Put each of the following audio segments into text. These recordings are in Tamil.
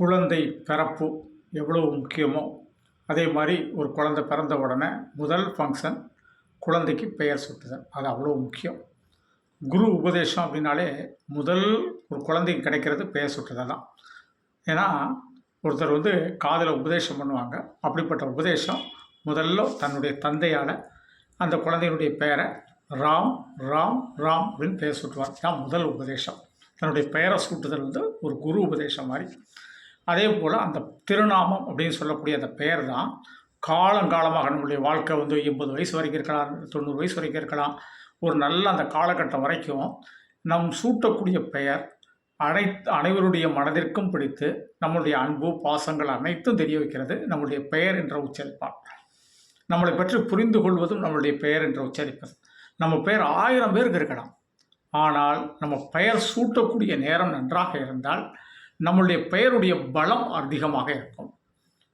குழந்தை பிறப்பு எவ்வளோ முக்கியமோ அதே மாதிரி ஒரு குழந்தை பிறந்த உடனே முதல் ஃபங்க்ஷன் குழந்தைக்கு பெயர் சுட்டுதல். அது அவ்வளோ முக்கியம். குரு உபதேசம் அப்படின்னாலே முதல் ஒரு குழந்தைக்கு கிடைக்கிறது பெயர் சுட்டுதல் தான். ஏன்னா ஒருத்தர் வந்து காதில் உபதேசம் பண்ணுவாங்க. அப்படிப்பட்ட உபதேசம் முதல்ல தன்னுடைய தந்தையால் அந்த குழந்தையினுடைய பெயரை ராம் ராம் ராம் அப்படின்னு பெயர் சுட்டுவார். தான் முதல் உபதேசம். தன்னுடைய பெயரை சூட்டுதல் வந்து ஒரு குரு உபதேசம் மாதிரி. அதே போல் அந்த திருநாமம் அப்படின்னு சொல்லக்கூடிய அந்த பெயர் தான் காலங்காலமாக நம்மளுடைய வாழ்க்கை வந்து எண்பது வயசு வரைக்கும் இருக்கலாம் தொண்ணூறு வயசு வரைக்கும் இருக்கலாம். ஒரு நல்ல அந்த காலகட்டம் வரைக்கும் நம் சூட்டக்கூடிய பெயர் அனைத்து அனைவருடைய மனதிற்கும் பிடித்து நம்மளுடைய அன்பு பாசங்கள் அனைத்தும் தெரிய வைக்கிறது நம்மளுடைய பெயர் என்ற உச்சரிப்பால். நம்மளை பற்றி புரிந்து கொள்வதும் நம்மளுடைய பெயர் என்ற உச்சரிப்பது. நம்ம பெயர் ஆயிரம் பேருக்கு இருக்கலாம். ஆனால் நம்ம பெயர் சூட்டக்கூடிய நேரம் நன்றாக இருந்தால் நம்மளுடைய பெயருடைய பலம் அதிகமாக இருக்கும்.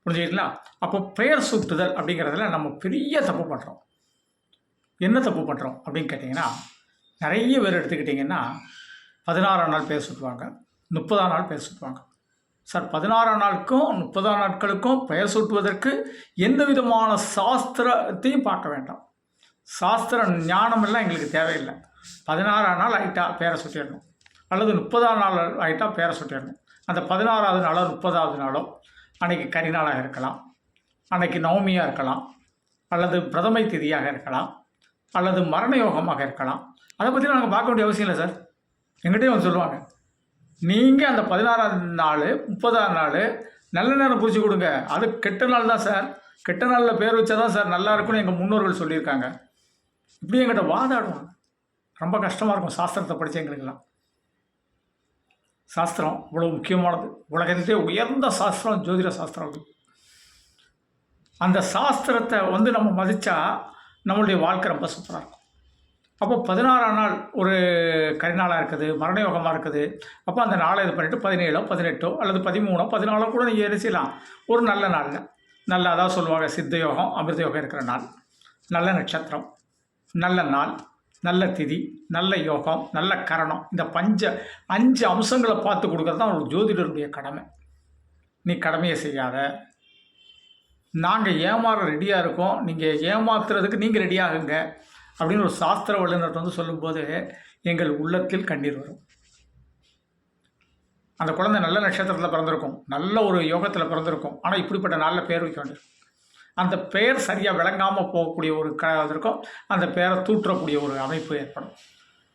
புரிஞ்சுக்கிங்களா அப்போ பெயர் சுட்டுதல் அப்படிங்கிறதுல நம்ம பெரிய தப்பு பண்ணுறோம் என்ன தப்பு பண்ணுறோம் அப்படின்னு கேட்டிங்கன்னா நிறைய பேர் எடுத்துக்கிட்டிங்கன்னா பதினாறாம் நாள் பேர் சுட்டுவாங்க. முப்பதாம் நாள் பேர் சுட்டுவாங்க. சார் பதினாறாம் நாளுக்கும் முப்பதாம் நாட்களுக்கும் பெயர் சூட்டுவதற்கு எந்த விதமான சாஸ்திரத்தையும் பார்க்க வேண்டாம். சாஸ்திர ஞானமெல்லாம் எங்களுக்கு தேவையில்லை. பதினாறாம் நாள் ஆகிட்டா பேரை சுட்டிடணும். அல்லது முப்பதாம் நாள் ஆகிட்டா பேரை சுட்டிடணும். அந்த பதினாறாவது நாளோ முப்பதாவது நாளோ அன்னைக்கு கரிநாளாக இருக்கலாம். அன்னைக்கு நவமியாக இருக்கலாம். அல்லது பிரதமை திதியாக இருக்கலாம். அல்லது மரண யோகமாக இருக்கலாம். அதை பற்றி நாங்கள் பார்க்க வேண்டிய அவசியம் இல்லை சார். எங்கிட்டே வந்து சொல்லுவாங்க. நீங்கள் அந்த பதினாறாம் நாள் முப்பதாம் நாள் நல்ல நேரம் குறித்து கொடுங்க. அது கெட்ட நாள் தான் சார். கெட்ட நாளில் பேர் வச்சா தான் சார் நல்லா இருக்கும்னு எங்கள் முன்னோர்கள் சொல்லியிருக்காங்க. இப்படி எங்கிட்ட வாதாடுவாங்க. ரொம்ப கஷ்டமாக இருக்கும் சாஸ்திரத்தை படித்த எங்களுக்கெல்லாம். சாஸ்திரம் இவ்வளோ முக்கியமானது. உலகத்திலே உயர்ந்த சாஸ்திரம் ஜோதிட சாஸ்திரம் அந்த சாஸ்திரத்தை வந்து நம்ம மதித்தா நம்மளுடைய வாழ்க்கை ரொம்ப சூப்பராக இருக்கும். அப்போ பதினாறாம் நாள் ஒரு கரிநாளாக இருக்குது மரண யோகமாக இருக்குது. அப்போ அந்த நாளை இது பண்ணிவிட்டு பதினேழோ பதினெட்டோ அல்லது பதிமூணோ பதினாலோ கூட நீங்கள் என்ன செய்யலாம்? ஒரு நல்ல நாளில். நல்ல அதாவது சொல்லுவாங்க சித்த யோகம் அமிர்த யோகம் இருக்கிற நாள். நல்ல நட்சத்திரம். நல்ல நாள். நல்ல திதி நல்ல யோகம் நல்ல கரணம். இந்த பஞ்ச அஞ்சு அம்சங்களை பார்த்து கொடுக்கறது தான் ஒரு ஜோதிடருடைய கடமை. நீ கடமையை செய்யாத. நாங்கள் ஏமாற ரெடியாக இருக்கோம். நீங்கள் ஏமாத்துறதுக்கு நீங்கள் ரெடியாகுங்க அப்படின்னு ஒரு சாஸ்திர வல்லுநர் வந்து சொல்லும்போது எங்கள் உள்ளத்தில் கண்ணீர் வரும். அந்த குழந்தை நல்ல நட்சத்திரத்தில் பிறந்திருக்கும். நல்ல ஒரு யோகத்தில் பிறந்திருக்கும். ஆனால் இப்படிப்பட்ட நாளில் பேர் வைக்க வேண்டியிருக்கும் அந்த பெயர் சரியாக விளங்காமல் போகக்கூடிய ஒரு க இருக்கும். அந்த பெயரை தூற்றக்கூடிய ஒரு அமைப்பு ஏற்படும்.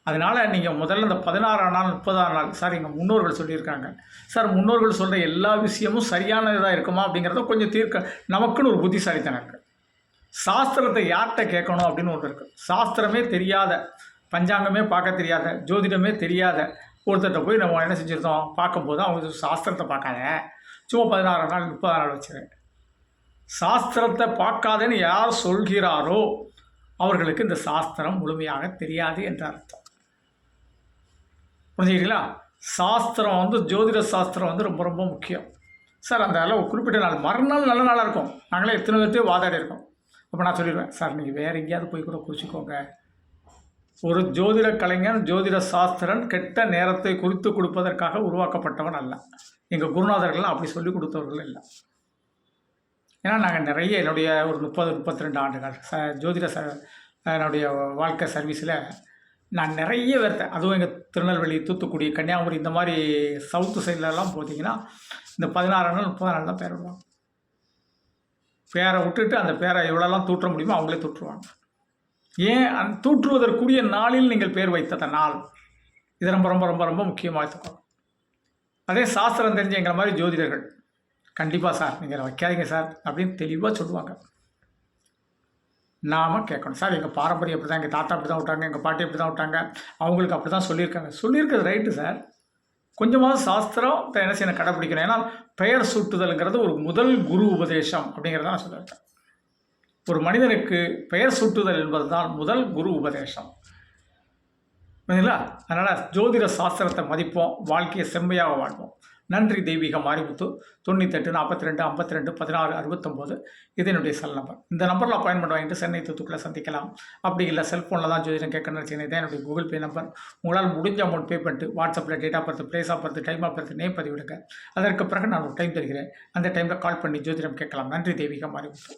அதனால் நீங்கள் முதல்ல இந்த பதினாறாம் நாள் முப்பதாம் நாள் சார் எங்கள் முன்னோர்கள் சொல்லியிருக்காங்க. சார் முன்னோர்கள் சொல்கிற எல்லா விஷயமும் சரியான இதாக இருக்குமா அப்படிங்கிறத கொஞ்சம் தீர்க்க நமக்குன்னு ஒரு புத்திசாலித்தனம் இருக்குது சாஸ்திரத்தை யார்கிட்ட கேட்கணும் அப்படின்னு ஒன்று இருக்குது சாஸ்திரமே தெரியாத பஞ்சாங்கமே பார்க்க தெரியாத ஜோதிடமே தெரியாத ஒருத்தர்கிட்ட போய் நம்ம என்ன செஞ்சுருந்தோம்? பார்க்கும்போது அவங்க சாஸ்திரத்தை பார்க்காத. சும்மா பதினாறாம் நாள் முப்பதாம் நாள் வச்சுருக்கேன் சாஸ்திரத்தை பார்க்காதேன்னு யார் சொல்கிறாரோ அவர்களுக்கு இந்த சாஸ்திரம் முழுமையாக தெரியாது என்ற அர்த்தம். புரிஞ்சுக்கிறீங்களா? சாஸ்திரம் வந்து ஜோதிட சாஸ்திரம் வந்து ரொம்ப ரொம்ப முக்கியம். சார் அந்த அளவு குறிப்பிட்ட நாள் மறுநாள் நல்ல நாளாக இருக்கும். நாங்களே எத்தனை பேர்த்தையும் வாதாடி இருக்கோம். அப்போ நான் சொல்லிடுவேன் சார் நீங்கள் வேறு எங்கேயாவது போய் கூட குறிச்சிக்கோங்க. ஒரு ஜோதிட கலைஞன் ஜோதிட சாஸ்திரன் கெட்ட நேரத்தை குறித்து கொடுப்பதற்காக உருவாக்கப்பட்டவன் அல்ல. எங்கள் குருநாதர்கள்லாம் அப்படி சொல்லி கொடுத்தவர்கள் இல்லை. ஏன்னா நாங்கள் நிறைய என்னுடைய ஒரு முப்பது முப்பத்தி ரெண்டு ஆண்டுகள் ச ஜோதிட ச என்னுடைய வாழ்க்கை சர்வீஸில் நான் நிறைய பேர்த்த அதுவும் எங்கள் திருநெல்வேலி தூத்துக்குடி கன்னியாகுமரி இந்த மாதிரி சவுத்து சைட்லலாம் போட்டிங்கன்னா இந்த பதினாறு நாள் முப்பது நாள் தான் பேர் விடுவாங்க. பேரை விட்டுட்டு அந்த பேரை எவ்வளோலாம் தூற்ற முடியுமோ அவங்களே தூற்றுவாங்க. ஏன் அந் தூற்றுவதற்குரிய நாளில் நீங்கள் பேர் வைத்தத நாள் இது ரொம்ப ரொம்ப ரொம்ப ரொம்ப முக்கியமாக இருக்கும் அதே சாஸ்திரம் தெரிஞ்ச எங்களை மாதிரி ஜோதிடர்கள் கண்டிப்பாக சார் நீங்கள் வைக்காதீங்க சார் அப்படின்னு தெளிவாக சொல்லுவாங்க. நாம் கேட்கணும். சார் எங்கள் பாரம்பரியம் அப்படி தான் எங்கள் தாத்தா அப்படி தான் விட்டாங்க எங்கள் பாட்டி அப்படி தான் விட்டாங்க அவங்களுக்கு அப்படி தான் சொல்லியிருக்காங்க. சொல்லியிருக்கிறது ரைட்டு சார். கொஞ்சமாவது சாஸ்திரம் என்ன செய்யணும் கடைப்பிடிக்கணும். ஏன்னா பெயர் சூட்டுதல்ங்கிறது ஒரு முதல் குரு உபதேசம் அப்படிங்கிறத நான் சொல்லியிருக்கேன் ஒரு மனிதனுக்கு பெயர் சூட்டுதல் என்பது தான் முதல் குரு உபதேசம். புரியுதுங்களா? அதனால் ஜோதிட சாஸ்திரத்தை மதிப்போம் வாழ்க்கையை செம்மையாக வாழ்வோம். நன்றி தெய்வீக மாரிமுத்து தொண்ணூத்தெட்டு நாற்பத்தி ரெண்டு ஐம்பத்தி ரெண்டு பதினாறு அறுபத்தொம்போது. இது என்னுடைய செல் நம்பர் இந்த நம்பரில் அப்பாயின்மெண்ட் வாங்கிட்டு சென்னை தூத்துக்குள்ளே சந்திக்கலாம். அப்படி இல்லை செல்ஃபோனில் தான் ஜோதிடம் கேட்கணும்னு வச்சுக்கணும் இதான் என்னுடைய கூகுள் பே நம்பர் உங்களால் முடிஞ்ச அமௌண்ட் பே பண்ணிட்டு வாட்ஸ்அப்பில் date of birth place of birth time of birth name பதிவிடுங்க. அதற்கு பிறகு நான் ஒரு டைம் தருகிறேன். அந்த டைமில் கால் பண்ணி ஜோதிடம் கேட்கலாம். நன்றி தெய்வீக மாரிமுத்து